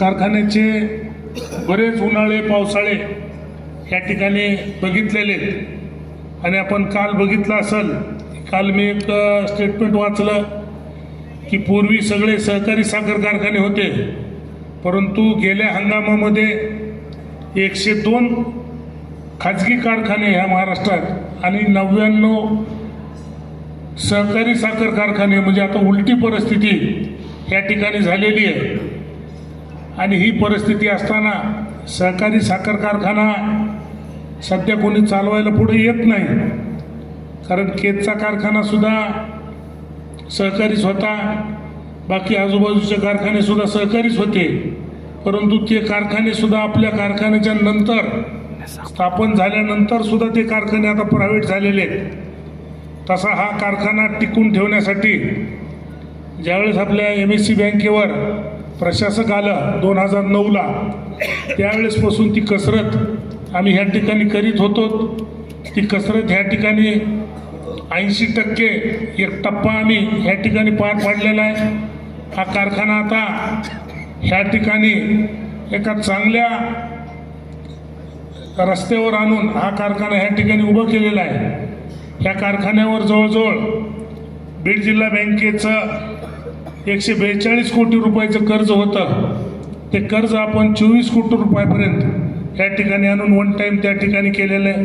कारखान्याचे बरेच उन्हाळे पावसाळे या ठिकाणी बघितलेले आणि आपण काल बघितलं असेल काल मी एक स्टेटमेंट वाचलं की पूर्वी सगळे सहकारी साखर कारखाने होते परंतु गेल्या हंगामामध्ये एकशे दोन खाजगी कारखाने ह्या महाराष्ट्रात आणि नव्याण्णव सहकारी साखर कारखाने म्हणजे आता उलटी परिस्थिती या ठिकाणी झालेली आहे. आणि ही परिस्थिती असताना सहकारी साखर कारखाना सध्या कोणी चालवायला पुढे येत नाही. कारण केतचा कारखानासुद्धा सहकारीच होता. बाकी आजूबाजूचे कारखानेसुद्धा सहकारीच होते. परंतु ते कारखानेसुद्धा आपल्या कारखान्याच्या नंतर स्थापन झाल्यानंतर सुद्धा ते कारखाने आता प्रायव्हेट झालेले आहेत. तसा हा कारखाना टिकून ठेवण्यासाठी ज्यावेळेस आपल्या एम एस सी बँकेवर प्रशासक आलं दोन हजार नऊला त्यावेळेसपासून ती कसरत आम्ही ह्या ठिकाणी करीत होतो. ती कसरत ह्या ठिकाणी ऐंशी टक्के एक टप्पा आम्ही ह्या ठिकाणी पार पाडलेला आहे. हा कारखाना आता ह्या ठिकाणी एका चांगल्या रस्त्यावर आणून हा कारखाना ह्या ठिकाणी उभं केलेला आहे. ह्या कारखान्यावर जवळजवळ बीड जिल्हा बँकेचं एकशे बेचाळीस कोटी रुपयाचं कर्ज होतं. ते कर्ज आपण चोवीस कोटी रुपयापर्यंत या ठिकाणी आणून वन टाईम त्या ठिकाणी केलेलं आहे.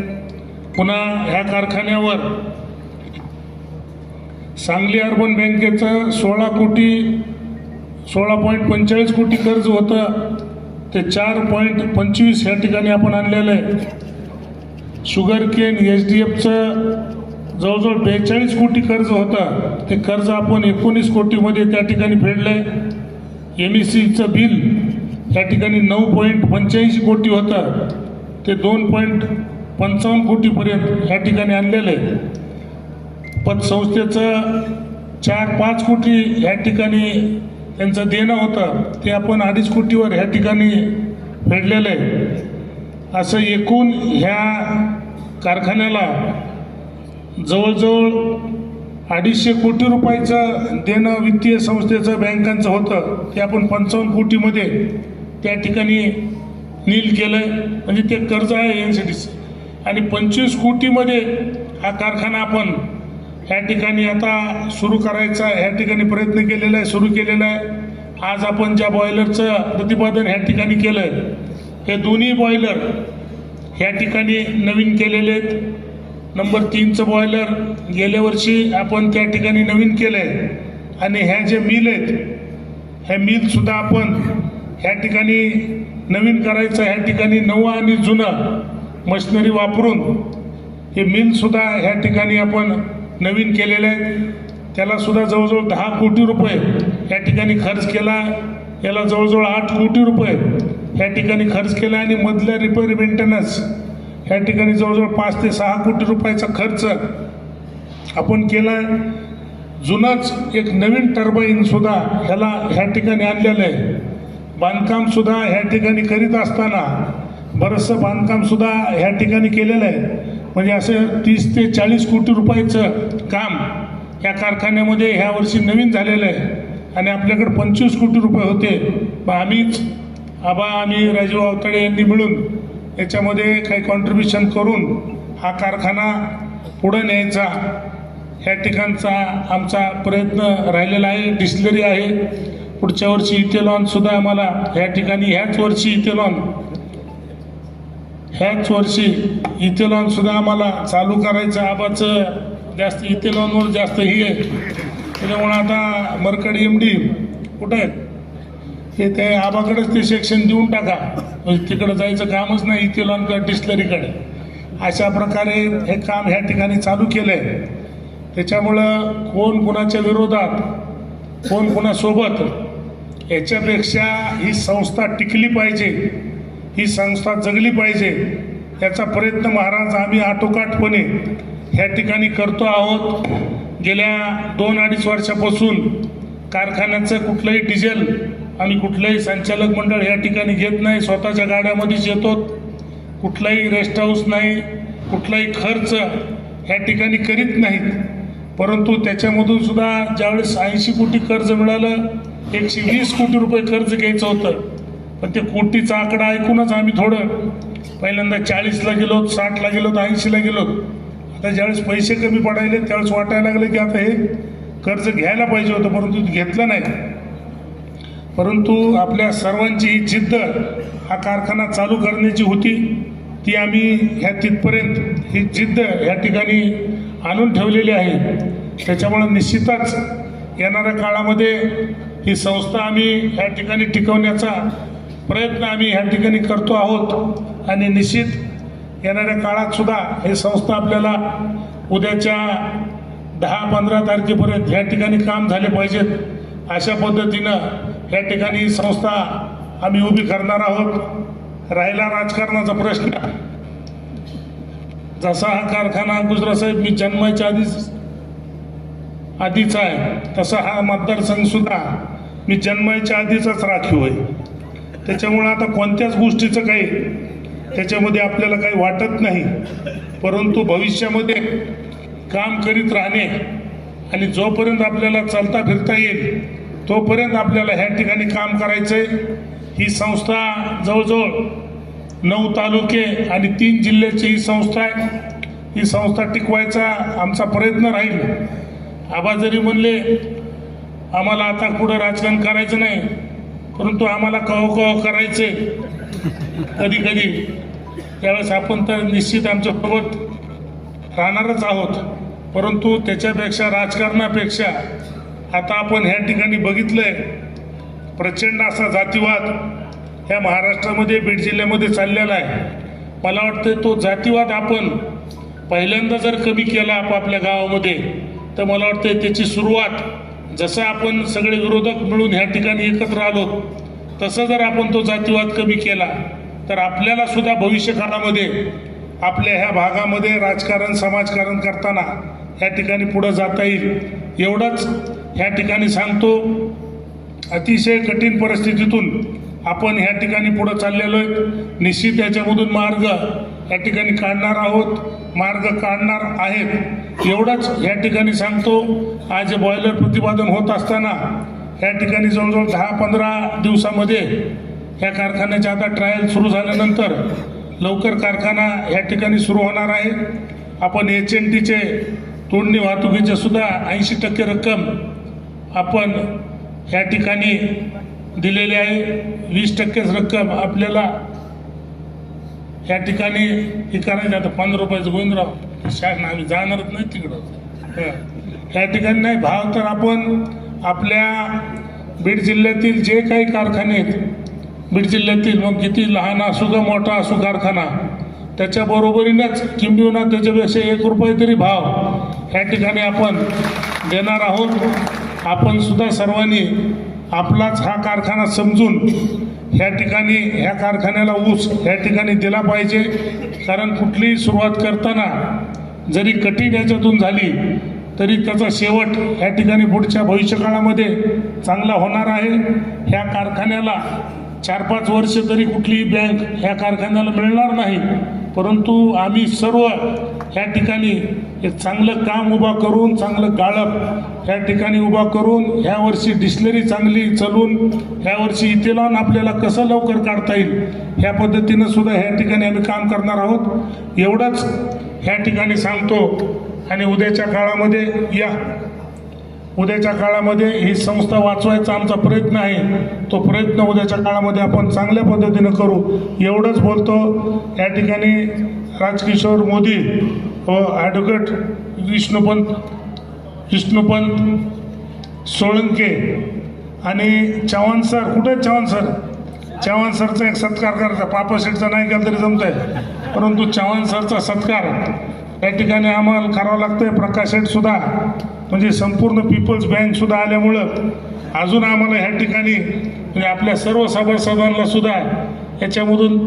पुन्हा ह्या कारखान्यावर सांगली अर्बन बँकेचं सोळा कोटी सोळा पॉईंट पंचेचाळीस कोटी कर्ज होतं. ते चार पॉईंट पंचवीस या ठिकाणी आपण आणलेलं आहे. शुगर केन एच डी एफचं जवळजवळ बेचाळीस कोटी कर्ज होता. ते कर्ज आपण एकोणीस कोटीमध्ये त्या ठिकाणी फेडलं आहे एम ई सीचं बिल त्या ठिकाणी नऊ पॉईंट पंच्याऐंशी कोटी होतं. ते दोन पॉईंट पंचावन्न कोटीपर्यंत या ठिकाणी आणलेलं आहे. पतसंस्थेचं चार पाच कोटी ह्या ठिकाणी त्यांचं देणं होतं. ते आपण अडीच कोटीवर ह्या ठिकाणी फेडलेलं आहे. असं एकूण ह्या कारखान्याला जवळजवळ अडीचशे कोटी रुपयाचं देणं वित्तीय संस्थेचं बँकांचं होतं ते आपण पंचावन्न कोटीमध्ये त्या ठिकाणी नील केलं आहे म्हणजे ते कर्ज आहे एन सी टीचं आणि पंचवीस कोटीमध्ये हा कारखाना आपण ह्या ठिकाणी आता सुरू करायचा ह्या ठिकाणी प्रयत्न केलेला आहे सुरू केलेला आहे. आज आपण ज्या बॉयलरचं प्रतिपादन ह्या ठिकाणी केलं आहे हे दोन्ही बॉयलर ह्या ठिकाणी नवीन केलेले आहेत. नंबर तीनचं बॉयलर गेल्या वर्षी आपण त्या ठिकाणी नवीन केलं आहे आणि ह्या जे मिल आहेत ह्या मिलसुद्धा आपण ह्या ठिकाणी नवीन करायचं ह्या ठिकाणी नवं आणि जुनं मशिनरी वापरून हे मिलसुद्धा ह्या ठिकाणी आपण नवीन केलेलं आहे. त्यालासुद्धा जवळजवळ दहा कोटी रुपये या ठिकाणी खर्च केला. याला जवळजवळ आठ कोटी रुपये या ठिकाणी खर्च केला आणि मधल्या रिपेअर मेंटेनन्स या ठिकाणी जवळजवळ पाच ते सहा कोटी रुपयाचा खर्च आपण केला आहे जुनाच एक नवीन टर्बाईनसुद्धा ह्याला ह्या ठिकाणी आणलेलं आहे. बांधकामसुद्धा ह्या ठिकाणी करीत असताना बरंचसं बांधकामसुद्धा ह्या ठिकाणी केलेलं आहे. म्हणजे असं तीस ते चाळीस कोटी रुपयाचं काम या कारखान्यामध्ये ह्या वर्षी नवीन झालेलं आहे. आणि आपल्याकडे पंचवीस कोटी रुपये होते. मग आम्हीच आबा आम्ही राजीव आवताडे यांनी मिळून याच्यामध्ये काही कॉन्ट्रीब्युशन करून हा कारखाना पुढं न्यायचा. ह्या ठिकाणचा आमचा प्रयत्न राहिलेला आहे डिस्लरी आहे. पुढच्या वर्षी इथेलॉनसुद्धा आम्हाला ह्या ठिकाणी ह्याच वर्षी इथेलॉन ह्याच वर्षी इथेलॉनसुद्धा आम्हाला चालू करायचं. आबाचं जास्त इथेलॉनवर जास्त ही आहे. त्याच्यामुळं आता मरकड एम डी कुठं आहेत? ते ते आबाकडेच ते सेक्शन देऊन टाका. म्हणजे तिकडं जायचं कामच नाही इथेलॉन किंवा डिस्लरीकडे अशा प्रकारे हे काम ह्या ठिकाणी चालू केलं आहे त्याच्यामुळं कोण कुणाच्या विरोधात कोण कुणासोबत याच्यापेक्षा ही संस्था टिकली पाहिजे ही संस्था जगली पाहिजे याचा प्रयत्न महाराज आम्ही आटोकाटपणे ह्या ठिकाणी करतो आहोत. गेल्या दोन अडीच वर्षापासून कारखान्याचं कुठलंही डिझेल आणि कुठलंही संचालक मंडळ या ठिकाणी घेत नाही स्वतःच्या गाड्यामध्येच येतो. कुठलाही रेस्ट हाऊस नाही कुठलाही खर्च ह्या ठिकाणी करीत नाहीत. परंतु त्याच्यामधून सुद्धा ज्यावेळेस ऐंशी कोटी कर्ज मिळालं एकशे वीस कोटी रुपये कर्ज घ्यायचं होतं. पण ते कोटीचा आकडा ऐकूनच आम्ही थोडं पहिल्यांदा चाळीसला गेलो साठला गेलो तर ऐंशीला गेलो आता ज्यावेळेस पैसे कमी पडायले त्यावेळेस वाटायला लागले की आता हे कर्ज घ्यायला पाहिजे होतं परंतु घेतलं नाही. परंतु आपल्या सर्वांची ही जिद्द हा कारखाना चालू करण्याची होती ती आम्ही ह्या तिथपर्यंत ही जिद्द ह्या ठिकाणी आणून ठेवलेली आहे. त्याच्यामुळं निश्चितच येणाऱ्या काळामध्ये ही संस्था आम्ही ह्या ठिकाणी टिकवण्याचा प्रयत्न आम्ही ह्या ठिकाणी करतो आहोत. आणि निश्चित येणाऱ्या काळातसुद्धा ही संस्था आपल्याला उद्याच्या दहा पंधरा तारखेपर्यंत ह्या ठिकाणी काम झाले पाहिजेत. अशा पद्धतीनं या ठिकाणी ही संस्था आम्ही उभी करणार आहोत. राहिला राजकारणाचा प्रश्न. जसा हा कारखाना गुजरासाहेब मी जन्माच्या आधीच आधीचा आहे. तसा हा मतदारसंघसुद्धा मी जन्माच्या आधीचाच राखीव आहे. त्याच्यामुळं आता कोणत्याच गोष्टीचं काही त्याच्यामध्ये आपल्याला काही वाटत नाही. परंतु भविष्यामध्ये काम करीत राहणे आणि जोपर्यंत आपल्याला चालता फिरता येईल तोपर्यंत आपल्याला ह्या ठिकाणी काम करायचं आहे ही संस्था जवळजवळ नऊ तालुके आणि तीन जिल्ह्याची ही संस्था आहे. ही संस्था टिकवायचा आमचा प्रयत्न राहील. आबा जरी म्हणले आम्हाला आता पुढं राजकारण करायचं नाही परंतु आम्हाला कहो कहो करायचे. कधी कधी त्यावेळेस आपण तर निश्चित आमच्यासोबत राहणारच आहोत. परंतु त्याच्यापेक्षा राजकारणापेक्षा आता आपण ह्या ठिकाणी बघितलंय प्रचंड असा जातीवाद ह्या महाराष्ट्रामध्ये बीड जिल्ह्यामध्ये चाललेला आहे. मला वाटतं तो जातीवाद आपण पहिल्यांदा जर कमी केला आपापल्या गावामध्ये तर मला वाटतं त्याची सुरुवात जसं आपण सगळे विरोधक मिळून ह्या ठिकाणी एकत्र आलो तसं जर आपण तो जातीवाद कमी केला तर आपल्याला सुद्धा भविष्यकाळामध्ये आपल्या ह्या भागामध्ये राजकारण समाजकारण करताना ह्या ठिकाणी पुढं जाता येईल. एवढंच ह्या ठिकाणी सांगतो अतिशय कठीण परिस्थितीतून आपण ह्या ठिकाणी पुढं चाललेलो आहे निश्चित याच्यामधून मार्ग या ठिकाणी काढणार आहोत. मार्ग काढणार आहेत. एवढंच ह्या ठिकाणी सांगतो आज बॉयलर प्रतिपादन होत असताना या ठिकाणी जवळजवळ दहा पंधरा दिवसामध्ये ह्या कारखान्याच्या आता ट्रायल सुरू झाल्यानंतर लवकर कारखाना या ठिकाणी सुरू होणार आहे. आपण एच एन टीचे तोडणी वाहतुकीचे सुद्धा ऐंशी टक्के रक्कम आपण या ठिकाणी दिलेली आहे. वीस टक्केच रक्कम आपल्याला या ठिकाणी हे करायचं आता पंधरा रुपयाचं गोविंदराव शाळा आम्ही जाणारच नाही तिकडं. या ठिकाणी नाही भाव तर आपण आपल्या बीड जिल्ह्यातील जे काही कारखाने आहेत बीड जिल्ह्यातील मग किती लहान असू का मोठा असू कारखाना त्याच्या बरोबरीनंच किंबहुना त्याच्यापेक्षा एक रुपये तरी भाव या ठिकाणी आपण देणार आहोत. आपण सुद्धा सर्वांनी आपलाच हा कारखाना समजून ह्या ठिकाणी ह्या कारखान्याला ऊस ह्या ठिकाणी दिला पाहिजे. कारण कुठलीही सुरुवात करताना जरी कठीण याच्यातून झाली तरी त्याचा शेवट ह्या ठिकाणी पुढच्या भविष्यकाळामध्ये चांगला होणार आहे. ह्या कारखान्याला चार पाच वर्ष तरी कुठलीही बँक ह्या कारखान्याला मिळणार नाही. परंतु आम्ही सर्व ह्या ठिकाणी एक चांगलं काम उभा करून चांगलं गाळप ह्या ठिकाणी उभा करून ह्या वर्षी डिस्लरी चांगली चलून ह्या वर्षी इथेलॉन आपल्याला कसं लवकर काढता येईल ह्या पद्धतीनं सुद्धा ह्या ठिकाणी आम्ही काम करणार आहोत. एवढंच ह्या ठिकाणी सांगतो. आणि उद्याच्या काळामध्ये या. उद्याच्या काळामध्ये ही संस्था वाचवायचा आमचा प्रयत्न आहे. तो प्रयत्न उद्याच्या काळामध्ये आपण चांगल्या पद्धतीनं करू. एवढंच बोलतो. या ठिकाणी राजकिशोर मोदी व ॲडव्होकेट विष्णुपंत विष्णुपंत सोळंके आणि चव्हाण सर कुठे आहेत चव्हाण सर चव्हाण सरचा एक सत्कार करायचा पापाशेटचा नाही केला तरी जमत आहे परंतु चव्हाण सरचा सत्कार या ठिकाणी आम्हाला करावं लागतंय. प्रकाश शेठसुद्धा म्हणजे संपूर्ण पीपल्स बँकसुद्धा आल्यामुळं अजून आम्हाला ह्या ठिकाणी म्हणजे आपल्या सर्व सभासदांना सुद्धा याच्यामधून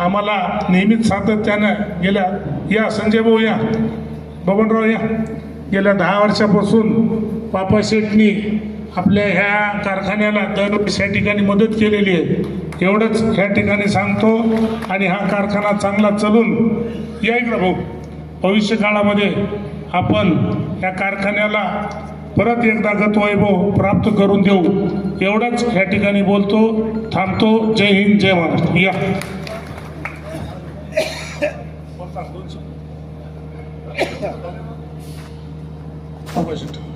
आम्हाला नेहमीच सातत्यानं गेल्या. या संजय भाऊ या. बबनराव या. गेल्या दहा वर्षापासून पापा शेठनी आपल्या ह्या कारखान्याला दरवर्षी या ठिकाणी मदत केलेली आहे. एवढंच ह्या ठिकाणी सांगतो आणि हा कारखाना चांगला चालून या इकडं भाऊ. भविष्य काळामध्ये आपण या कारखान्याला परत एकदा गतवैभव प्राप्त करून देऊ. एवढंच ह्या ठिकाणी बोलतो थांबतो. जय हिंद जय महाराष्ट्र. या. I wasn't